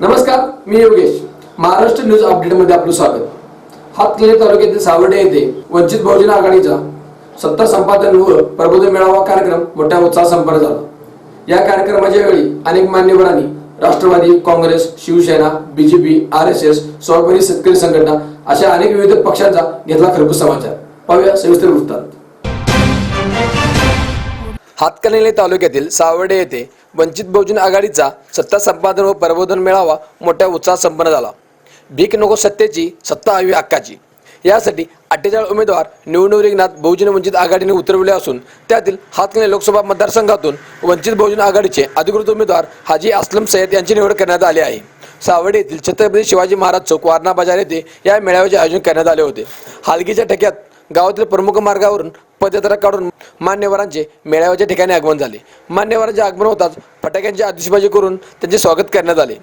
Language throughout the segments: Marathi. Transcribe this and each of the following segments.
नमस्कार मी योगेश. महाराष्ट्र न्यूज अपडेटमध्ये आपलं स्वागत. हातकणंगले तालुक्यातील सावर्डे येथे वंचित बहुजन आघाडीचा सत्ता संपादन व प्रबोधन मेळावा कार्यक्रम मोठ्या उत्साह संपन्न झाला. या कार्यक्रमाच्या वेळी अनेक मान्यवरांनी Rashtrawadi Congress Shiv Sena BJP R S S Swabhimani Shetkari Sanghatana अशा अनेक विविध पक्षांचा घेतला खरपूस समाचार. पाहूया सविस्तर वृत्तांत. हातकणंगले तालुक्यातील सावर्डे येथे वंचित बहुजन आघाडीचा सत्ता संपादन व प्रबोधन मेळावा मोठ्या उत्साहात संपन्न झाला. भीक नको सत्तेची सत्ता हवी हक्काची. यासाठी अठ्ठेचाळीस उमेदवार निवडणूक रिंगणात बहुजन वंचित आघाडीने उतरवले असून त्यातील हातकणंगले लोकसभा मतदारसंघातून वंचित बहुजन आघाडीचे अधिकृत उमेदवार हाजी असलम सय्यद यांची निवड करण्यात आली आहे. सावडे येथील छत्रपती शिवाजी महाराज चौक वारणा बाजार येथे या मेळाव्याचे आयोजन करण्यात आले होते. हालगीच्या ठक्यात गावातील प्रमुख मार्गावरून पदयात्रा काढून मान्यवरांचे मेळाव्याच्या ठिकाणी आगमन झाले. मान्यवरांचे आगमन होताच फटाक्यांची आतिषबाजी करून त्यांचे स्वागत करण्यात आले.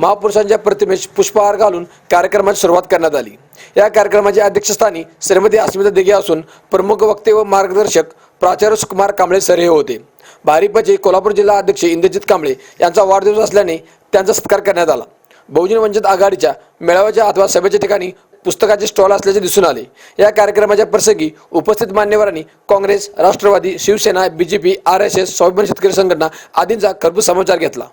महापुरुषांच्या प्रतिमेस पुष्पहार घालून कार्यक्रमाची सुरुवात करण्यात आली. या कार्यक्रमाच्या अध्यक्षस्थानी श्रीमती अस्मिता दिघे असून प्रमुख वक्ते व मार्गदर्शक प्राचार्य सुकुमार कांबळे सर हे होते. भारिपचे कोल्हापूर जिल्हा अध्यक्ष इंद्रजित कांबळे यांचा वाढदिवस असल्याने त्यांचा सत्कार करण्यात आला. बहुजन वंचित आघाडीच्या मेळाव्याच्या अथवा सभेच्या ठिकाणी पुस्तकाचे स्टॉल असल्याचे दिसून आले. या कार्यक्रमाच्या प्रसंगी उपस्थित मान्यवरांनी Congress Rashtrawadi Shiv Sena BJP R S S Swabhiman Shetkari Sanghatana आदींचा खरपूस समाचार घेतला.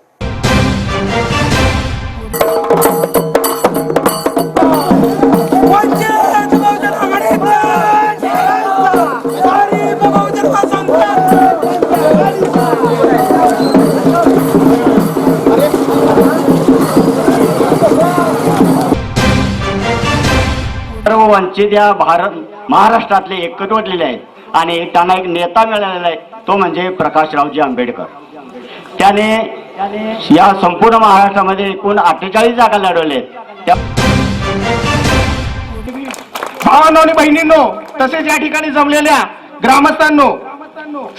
सर्व या भारत महाराष्ट्रातले एकवटलेले आहेत आणि त्यांना एक नेता मिळालेला आहे तो म्हणजे प्रकाशरावजी आंबेडकर. त्याने या संपूर्ण महाराष्ट्रामध्ये एकूण अठ्ठेचाळीस जागा लढवल्या आहेत त्या भावांनो आणि बहिणींनो तसेच या ठिकाणी जमलेल्या ग्रामस्थांनो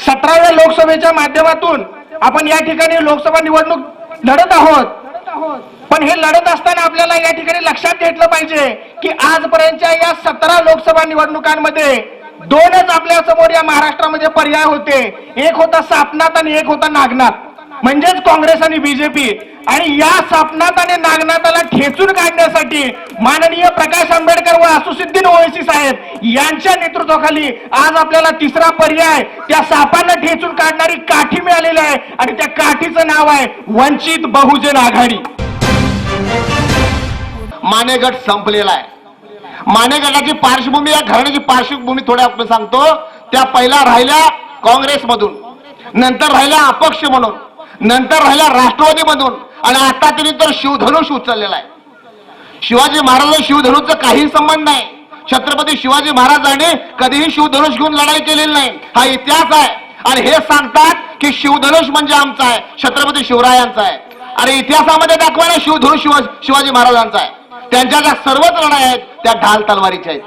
सतराव्या लोकसभेच्या माध्यमातून आपण या ठिकाणी लोकसभा निवडणूक लढत आहोत. पण हे लढत असताना आपल्याला या ठिकाणी लक्षात घेतलं पाहिजे की आजपर्यंतच्या या सतरा लोकसभा निवडणुकांमध्ये दोनच आपल्यासमोर या महाराष्ट्रामध्ये पर्याय होते. एक होता सापनाथ आणि एक होता नागनाथ. म्हणजेच काँग्रेस आणि बीजेपी. आणि या सापनाथ आणि नागनाथाला ठेचून काढण्यासाठी माननीय प्रकाश आंबेडकर व असुसिद्दीन ओवेसी साहेब यांच्या नेतृत्वाखाली आज आपल्याला तिसरा पर्याय त्या सापांना ठेचून काढणारी काठी मिळालेली आहे. आणि त्या काठीचं नाव आहे वंचित बहुजन आघाडी. मानेगड संपलेला आहे. मानेगडाची पार्श्वभूमी या घराण्याची पार्श्वभूमी थोड्या आपण सांगतो. त्या पहिल्या राहिल्या काँग्रेसमधून. नंतर राहिल्या अपक्ष म्हणून. नंतर राहिल्या राष्ट्रवादी मधून. आणि आता तरी तर शिवधनुष उचललेला आहे. शिवाजी महाराज शिवधनुषचा काही संबंध नाही. छत्रपती शिवाजी महाराजांनी कधीही शिवधनुष घेऊन लढाई केलेली नाही. हा इतिहास आहे. आणि हे सांगतात की शिवधनुष म्हणजे आमचा आहे. छत्रपती शिवरायांचा आहे. आणि इतिहासामध्ये दाखवायला शिवधनुष शिवाजी महाराजांचा आहे. त्यांच्या ज्या सर्वच लढाई आहेत त्या ढाल तलवारीच्या आहेत.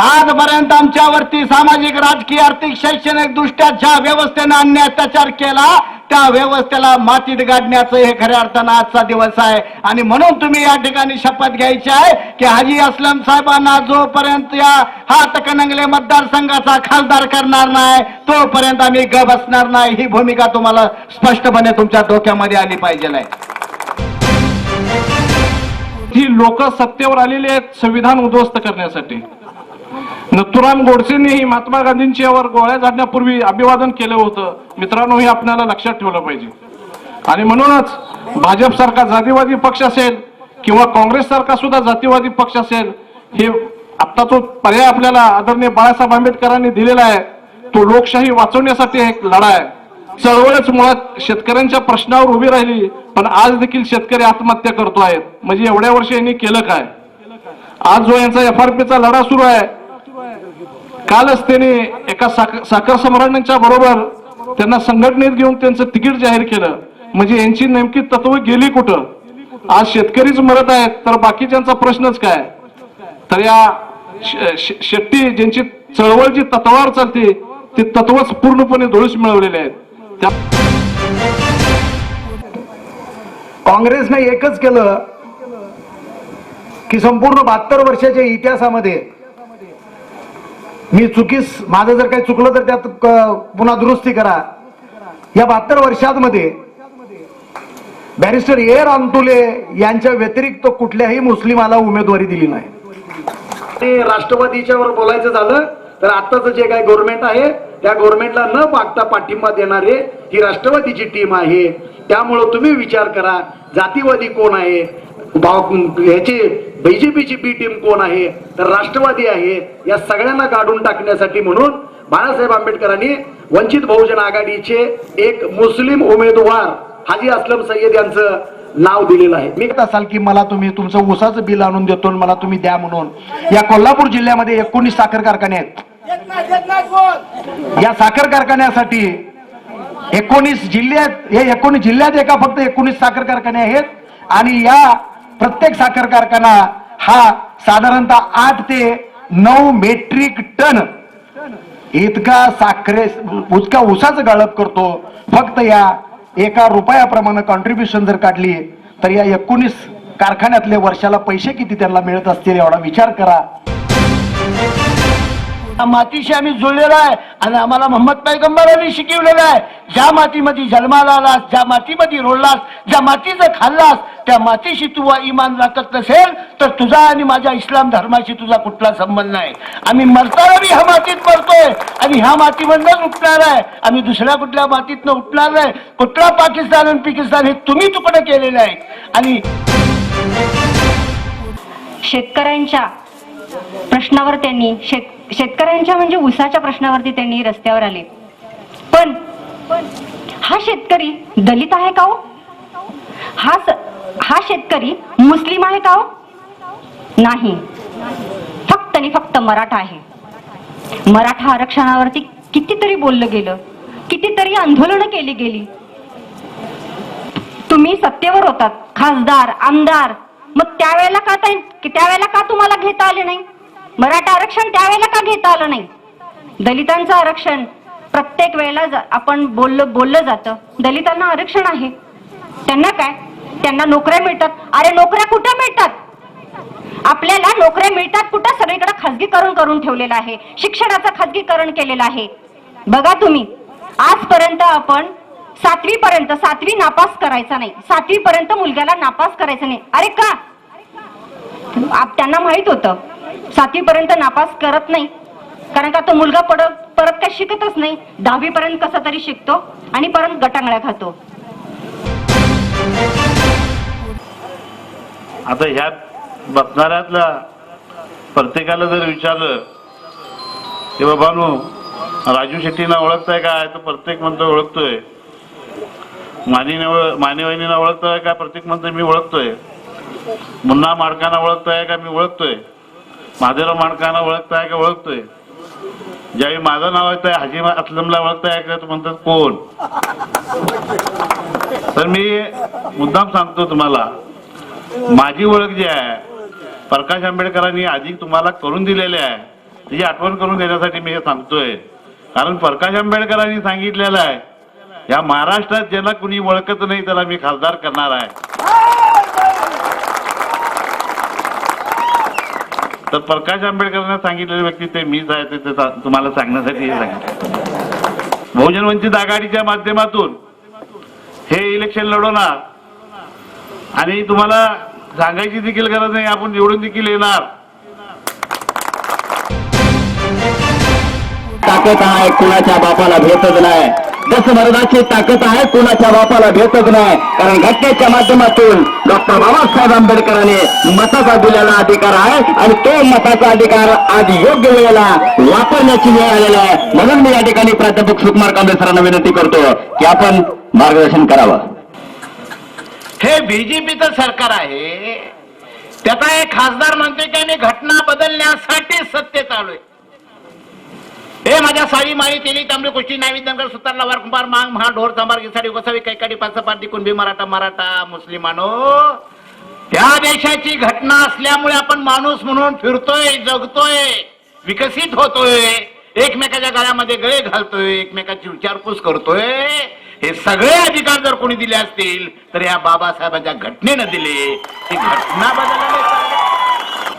आजपर्यंत आमच्यावरती सामाजिक राजकीय आर्थिक शैक्षणिक दृष्ट्या ज्या व्यवस्थेनं अन्य अत्याचार केला त्या व्यवस्थेला मातीत गाडण्याचं हे खऱ्या अर्थानं आजचा दिवस आहे. आणि म्हणून तुम्ही या ठिकाणी शपथ घ्यायची आहे की हाजी असलम साहेबांना जोपर्यंत या हातकणंगले मतदारसंघाचा खासदार करणार नाही तोपर्यंत आम्ही ग बसणार नाही. ही भूमिका तुम्हाला स्पष्टपणे तुमच्या डोक्यामध्ये आली पाहिजे आहे ही लोक सत्तेवर आलेली आहेत संविधान उद्ध्वस्त करण्यासाठी. नथुराम गोडसेंनीही महात्मा गांधींची यावर गोळ्या झाडण्यापूर्वी अभिवादन केलं होतं. मित्रांनो हे आपल्याला लक्षात ठेवलं पाहिजे. आणि म्हणूनच भाजप सारखा जातीवादी पक्ष असेल किंवा काँग्रेस सारखा सुद्धा जातीवादी पक्ष असेल हे आता तो पर्याय आपल्याला आदरणीय बाळासाहेब आंबेडकरांनी दिलेला आहे. तो लोकशाही वाचवण्यासाठी एक लढा आहे. चळवळच मुळात शेतकऱ्यांच्या प्रश्नावर उभी राहिली पण आज देखील शेतकरी आत्महत्या करतो आहेत. म्हणजे एवढ्या वर्षी यांनी केलं काय? आज जो यांचा एफ आर पीचा लढा सुरू आहे कालच त्यांनी एका साखर सम्राटांच्या बरोबर त्यांना संघटनेत घेऊन त्यांचं तिकीट जाहीर केलं. म्हणजे यांची नेमकी तत्व गेली कुठं? आज शेतकरीच मरत आहेत तर बाकीच्यांचा प्रश्नच काय? तर या शेट्टी ज्यांची चळवळ जी तत्वावर चालते ती तत्वच पूर्णपणे धुळीस मिळवलेले आहेत. काँग्रेसने एकच केलं की संपूर्ण बहात्तर वर्षाच्या इतिहासामध्ये मी चुकीस माझं जर काही चुकलं तर त्यात पुन्हा दुरुस्ती करा. या बहात्तर वर्षांमध्ये बॅरिस्टर ए रामतुले यांच्या व्यतिरिक्त कुठल्याही मुस्लिमाला उमेदवारी दिली नाही. ते राष्ट्रवादीच्या वर बोलायचं झालं. तर आत्ताचं जे काही गव्हर्नमेंट आहे त्या गव्हर्नमेंटला न मागता पाठिंबा देणारे ही राष्ट्रवादीची टीम आहे. त्यामुळं तुम्ही विचार करा जातीवादी कोण आहे? ह्याची बीजेपीची बी टीम कोण आहे? तर राष्ट्रवादी आहे. या सगळ्यांना काढून टाकण्यासाठी म्हणून बाळासाहेब आंबेडकरांनी वंचित बहुजन आघाडीचे एक मुस्लिम उमेदवार हाजी असलम सय्यद यांचं नाव दिलेलं आहे. मी असाल की मला तुम्ही तुमचं ऊसाचं बिल आणून देतो आणि मला तुम्ही द्या म्हणून. या कोल्हापूर जिल्ह्यामध्ये एकोणीस साखर कारखाने आहेत. या साखर कारखान्यासाठी एकोणीस जिल्ह्यात हे एकोणीस जिल्ह्यात एका फक्त एकोणीस साखर कारखाने आहेत. आणि या प्रत्येक साखर कारखाना हा साधारणतः आठ ते नऊ मेट्रिक टन इतका साखरे उचका उसाचं गाळप करतो. फक्त या एका रुपयाप्रमाणे कॉन्ट्रीब्युशन जर काढली तर या एकोणीस कारखान्यातले वर्षाला पैसे किती त्यांना मिळत असतील एवढा विचार करा. मातीशी आम्ही जुळलेलो आहे आणि आम्हाला मोहम्मद पैगंबरांनी शिकवलेलं आहे ज्या मातीमध्ये जन्माला आलास ज्या मातीमध्ये रोडलास ज्या मातीचं खाल्लास त्या मातीशी तू इमान राखत नसेल तर तुझा आणि माझ्या इस्लाम धर्माशी तुझा कुठला संबंध नाही. आम्ही मरताना बी ह्या मातीत मरतोय आणि ह्या मातीमधनच उठणार आहे. आम्ही दुसऱ्या कुठल्या मातीतनं उठणार नाही. कुठला पाकिस्तान आणि पाकिस्तान हे तुम्ही तुकडं केलेलं आहे. आणि शेतकऱ्यांच्या प्रश्नावर त्यांनी शेत शेतकऱ्यांच्या म्हणजे उसाच्या प्रश्नावरती त्यांनी रस्त्यावर आले. पण हा शेतकरी दलित आहे का हो? हा स- हा शेतकरी मुस्लिम आहे का हो? नाही. फक्त आणि फक्त मराठा आहे. मराठा आरक्षणावरती कितीतरी बोललं गेलं. कितीतरी आंदोलनं केली गेली. तुम्ही सत्तेवर होतात. खासदार आमदार. मग त्यावेळेला का ताई- त्यावेळेला का तुम्हाला घेता आले नाही? मराठा आरक्षण त्यावेळेला का घेता आलं नाही? दलितांचं आरक्षण प्रत्येक वेळेला ज- आपण बोललं बोललं जातं. दलितांना आरक्षण आहे. त्यांना काय? त्यांना नोकऱ्या मिळतात. अरे नोकऱ्या कुठं मिळतात? आपल्याला नोकऱ्या मिळतात कुठं? सगळीकडे खाजगीकरण करून ठेवलेलं आहे. शिक्षणाचं खाजगीकरण केलेलं आहे. बघा तुम्ही आजपर्यंत आपण सातवी पर्यंत सातवी नापास करायचा नाही. सातवी पर्यंत मुलग्याला नापास करायचं नाही. अरे का? आप- त्यांना माहीत होतं. सातवीपर्यंत नापास करत नाही. कारण का तो मुलगा परत परत काय शिकतच नाही. दहावीपर्यंत कसा तरी शिकतो आणि परत गटांगळ्या खातो. आता ह्या बसणाऱ्यातल्या प्रत्येकाला जर विचारलं की बाबा राजू शेट्टीना ओळखताय काय तर प्रत्येक म्हणतो ओळखतोय. माने मानेवहिनीना ओळखतोय का? प्रत्येक म्हणतोय मी ओळखतोय. मुन्ना माडकांना ओळखताय का? मी ओळखतोय. माझ्याला माणकांना ओळखताय का? ओळखतोय. ज्यावेळी माझं नाव येतंय हाजी असलमला ओळखताय का? तर म्हणतात कोण? तर मी मुद्दाम सांगतो तुम्हाला माझी ओळख जी आहे प्रकाश आंबेडकरांनी आधी तुम्हाला करून दिलेली आहे. तिची आठवण करून देण्यासाठी मी हे सांगतोय. कारण प्रकाश आंबेडकरांनी सांगितलेलं आहे या महाराष्ट्रात ज्याला कुणी ओळखत नाही त्याला मी खासदार करणार आहे. तर प्रकाश आंबेडकरांना सांगितलेले व्यक्ती ते मीच आहे ते- ते तुम्हाला सांगण्यासाठी हे सांगितलं. बहुजन वंचित आघाडीच्या माध्यमातून हे इलेक्शन लढवणार. आणि तुम्हाला सांगायची देखील गरज नाही आपण निवडून देखील येणार. ताकद आहे कुणाच्या बापाला भेटत नाही. दशमरदाची ताकद आहे कोणाच्या बापाला भेटत नाही. कारण घटनेच्या माध्यमातून डॉक्टर बाबासाहेब आंबेडकरांनी मताचा दिलेला अधिकार आहे आणि तो मताचा अधिकार आज योग्य वेळेला वापरण्याची वेळ आलेला आहे. म्हणून मी या ठिकाणी प्राध्यापक सुकुमार कांबळे सरांना विनंती करतो की आपण मार्गदर्शन करावं. हे बीजेपीचं सरकार आहे. त्याचा एक खासदार म्हणते की आम्ही घटना बदलण्यासाठी सत्य चालू आहे. हे माझ्या साडी माळी तेली तांबडी कुशी नावी दंगल सुतार लवार कुंभार मांग महा ढोर सांबार गिसाडी गोसावी कैकाडी पाचपाटी कुणबी मराठा मराठा मुस्लिमानो. त्या देशाची घटना असल्यामुळे आपण माणूस म्हणून फिरतोय जगतोय विकसित होतोय एकमेकाच्या गळ्यामध्ये गळे घालतोय एकमेकाची विचारपूस करतोय. हे सगळे अधिकार जर कोणी दिले असतील तर या बाबासाहेबांच्या घटनेनं दिले. ही घटना बदलले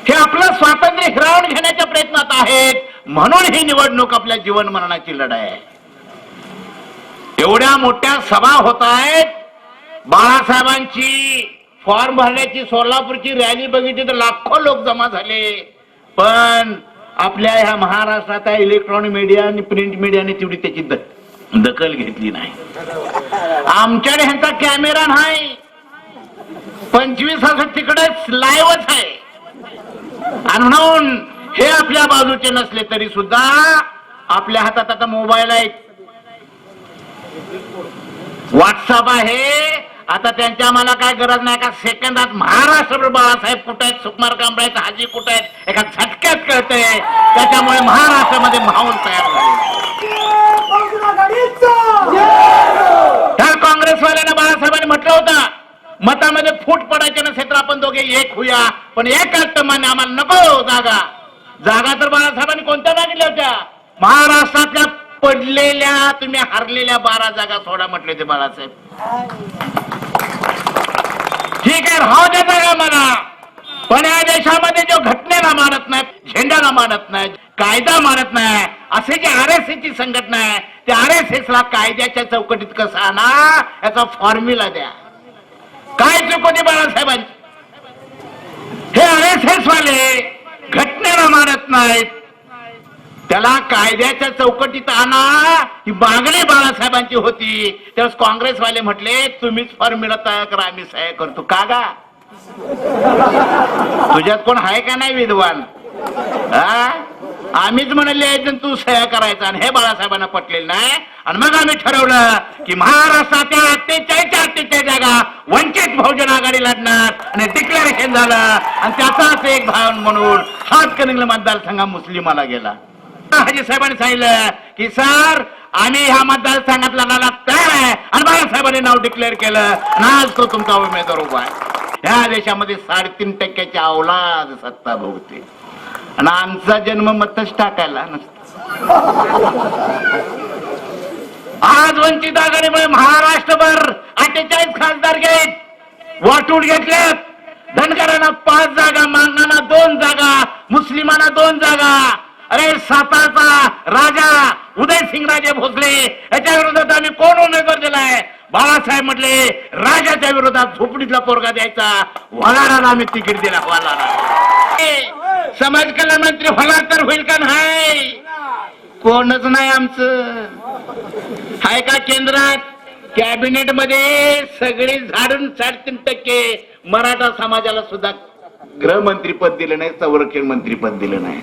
हे आपलं स्वातंत्र्य हिरावून घेण्याच्या प्रयत्नात आहेत. म्हणून ही निवडणूक आपल्या जीवन मरणाची लढाई आहे. एवढ्या मोठ्या सभा होत आहेत. बाळासाहेबांची फॉर्म भरण्याची सोलापूरची रॅली बघितली तर लाखो लोक जमा झाले. पण आपल्या ह्या महाराष्ट्रात इलेक्ट्रॉनिक मीडिया आणि प्रिंट मीडियाने तेवढी त्याची दखल घेतली नाही. आमच्याकडे ह्यांचा कॅमेरा नाही. पंचवीस हजार तिकडे लाईव्हच आहे. आणि म्हणून हे आपल्या बाजूचे नसले तरी सुद्धा आपल्या हातात आता मोबाईल आहे व्हॉट्सअप आहे. आता त्यांच्या आम्हाला काय गरज नाही. का सेकंदात महाराष्ट्र बाळासाहेब कुठे आहेत? सुकुमार कांबळे आहेत हाजी कुठे आहेत? एका झटक्यात कळतंय. त्याच्यामुळे महाराष्ट्रामध्ये माहोल तयार झाले तर काँग्रेसवाल्यांना बाळासाहेबांनी म्हटलं होतं मतामध्ये फूट पडायचे नसेल तर आपण दोघे एक होऊया. पण एक मान्य आम्हाला नको जागा. जागा तर बाळासाहेबांनी कोणत्या मागितल्या होत्या? महाराष्ट्रातल्या पडलेल्या तुम्ही हरलेल्या बारा जागा सोडा म्हटले होते बाळासाहेब. ठीक आहे राहू द्या जागा मला पण या देशामध्ये जो घटनेला मानत नाही झेंड्याला मानत नाही कायदा मानत नाही असे जे आर एस ची संघटना आहे त्या आर एस एस ला कायद्याच्या चौकटीत कसं आणा याचा फॉर्म्युला द्या. काय चुकवते बाळासाहेब बाळासाहेबांची हे आर एस एस वाले घटनेला मानत नाहीत. त्याला कायद्याच्या चौकटीत आणा. ही मागणी बाळासाहेबांची होती. त्यावेळेस काँग्रेसवाले म्हटले तुम्हीच फॉर्म्युला तयार करा आम्ही सहाय्य करतो. का गा? तुझ्यात कोण आहे का नाही विद्वान? आम्हीच म्हणले तू सह्या करायचा. आणि हे बाळासाहेबांना पटलेलं नाही. आणि मग आम्ही ठरवलं की महाराष्ट्राच्या अठ्ठेचाळीसच्या अठ्ठेचाळीस जागा वंचित बहुजन आघाडी लढणार. आणि डिक्लेरेशन झालं. आणि त्याचाच एक भाव म्हणून हातकणंगले मतदारसंघा मुस्लिमाला गेला? हाजी साहेबांनी सांगितलं की सर आम्ही ह्या मतदारसंघात लढायला तयार आहे. आणि बाळासाहेबांनी नाव डिक्लेअर केलं. आज तो तुमचा उमेदवार उभा आहे. ह्या देशामध्ये साडेतीन टक्क्याची अवलाद सत्ता भोगते आणि आमचा जन्म मतच टाकायला नसतो. आज वंचित आघाडीमुळे महाराष्ट्रभर अठ्ठेचाळीस खासदार घेत वाटून घेतल्यात धनगरांना पाच जागा मांगणारा दोन जागा मुस्लिमांना दोन जागा अरे सातारचा राजा उदयसिंग राजे भोसले याच्या विरोधात आम्ही कोण उमेदवार दिलाय? बाळासाहेब म्हटले राजाच्या विरोधात झोपडीतला पोरगा द्यायचा वलाडाला आम्ही तिकीट दिला वलाडा समाज कल्याण मंत्री होणार तर होईल का नाही? कोणच नाही आमचं. हाय का केंद्रात? कॅबिनेटमध्ये सगळे झाडून साडेतीन टक्के मराठा समाजाला सुद्धा गृहमंत्रीपद दिलं नाही संरक्षण मंत्रीपद दिलं नाही.